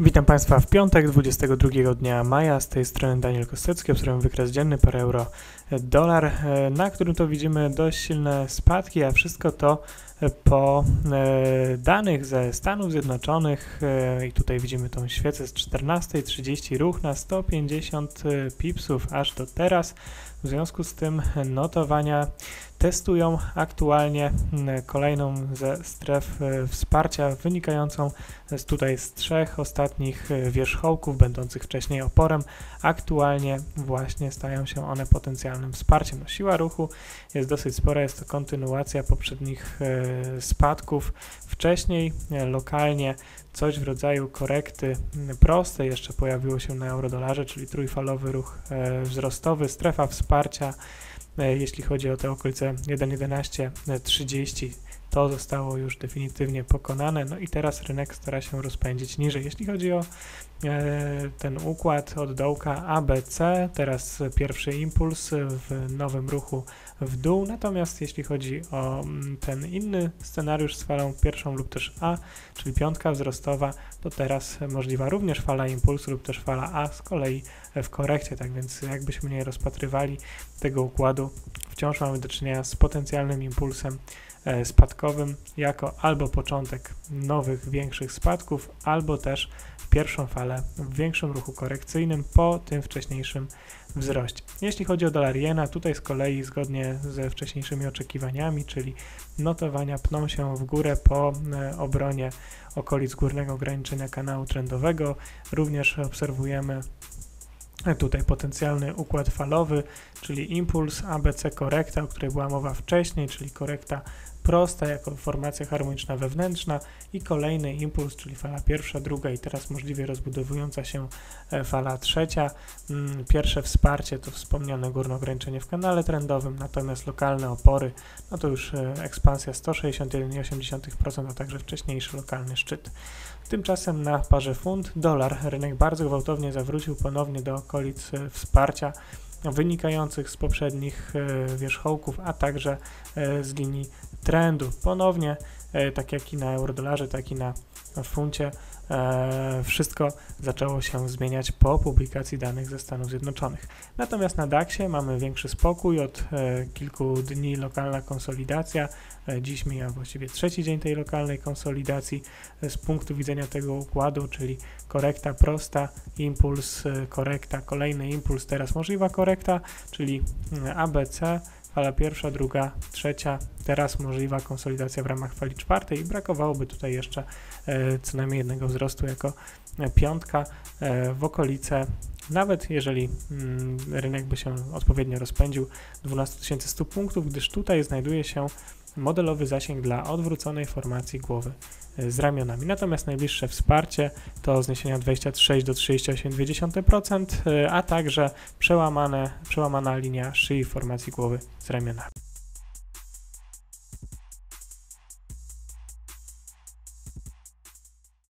Witam Państwa w piątek, 22 dnia maja. Z tej strony Daniel Kostecki. Obserwujemy wykres dzienny par euro dolar, e, na którym to widzimy dość silne spadki, a wszystko to po e, danych ze Stanów Zjednoczonych. E, I tutaj widzimy tą świecę z 14.30, ruch na 150 pipsów aż do teraz. W związku z tym notowania testują aktualnie kolejną ze stref e, wsparcia wynikającą z tutaj z trzech ostatnich e, wierzchołków będących wcześniej oporem. Aktualnie właśnie stają się one potencjalnym wsparciem. No, siła ruchu jest dosyć spora, jest to kontynuacja poprzednich e, spadków. Wcześniej lokalnie coś w rodzaju korekty prostej jeszcze pojawiło się na eurodolarze, czyli trójfalowy ruch wzrostowy, strefa wsparcia E, jeśli chodzi o te okolice 1.11.30, to zostało już definitywnie pokonane. No i teraz rynek stara się rozpędzić niżej. Jeśli chodzi o e, ten układ od dołka ABC, teraz pierwszy impuls w nowym ruchu w dół, natomiast jeśli chodzi o mm, ten inny scenariusz z falą pierwszą lub też A, czyli piątka wzrostowa, to teraz możliwa również fala impulsu lub też fala A z kolei w korekcie, tak więc jakbyśmy nie rozpatrywali tego układu, wciąż mamy do czynienia z potencjalnym impulsem e, jako albo początek nowych, większych spadków, albo też pierwszą falę w większym ruchu korekcyjnym po tym wcześniejszym wzroście. Jeśli chodzi o dolar jena, tutaj z kolei zgodnie ze wcześniejszymi oczekiwaniami, czyli notowania pną się w górę po e, obronie okolic górnego ograniczenia kanału trendowego. Również obserwujemy tutaj potencjalny układ falowy, czyli impuls ABC korekta, o której była mowa wcześniej, czyli korekta prosta jako formacja harmoniczna wewnętrzna i kolejny impuls, czyli fala pierwsza, druga i teraz możliwie rozbudowująca się e, fala trzecia. Mm, pierwsze wsparcie to wspomniane górne ograniczenie w kanale trendowym, natomiast lokalne opory, no to już e, ekspansja 161,8%, a także wcześniejszy lokalny szczyt. Tymczasem na parze funt dolar rynek bardzo gwałtownie zawrócił ponownie do okolic e, wsparcia wynikających z poprzednich wierzchołków, a także z linii trendu. Ponownie, e, tak jak i na eurodolarze, tak i na funcie, e, wszystko zaczęło się zmieniać po publikacji danych ze Stanów Zjednoczonych. Natomiast na DAXie mamy większy spokój, od e, kilku dni lokalna konsolidacja, dziś mija właściwie trzeci dzień tej lokalnej konsolidacji z punktu widzenia tego układu, czyli korekta prosta, impuls, korekta, kolejny impuls, teraz możliwa korekta, czyli ABC, fala pierwsza, druga, trzecia, teraz możliwa konsolidacja w ramach fali czwartej i brakowałoby tutaj jeszcze e, co najmniej jednego wzrostu jako e, piątka e, w okolice. Nawet jeżeli mm, rynek by się odpowiednio rozpędził 12 100 punktów, gdyż tutaj znajduje się modelowy zasięg dla odwróconej formacji głowy z ramionami. Natomiast najbliższe wsparcie to zniesienia 26 do 38,2%, a także przełamane, przełamana linia szyi formacji głowy z ramionami.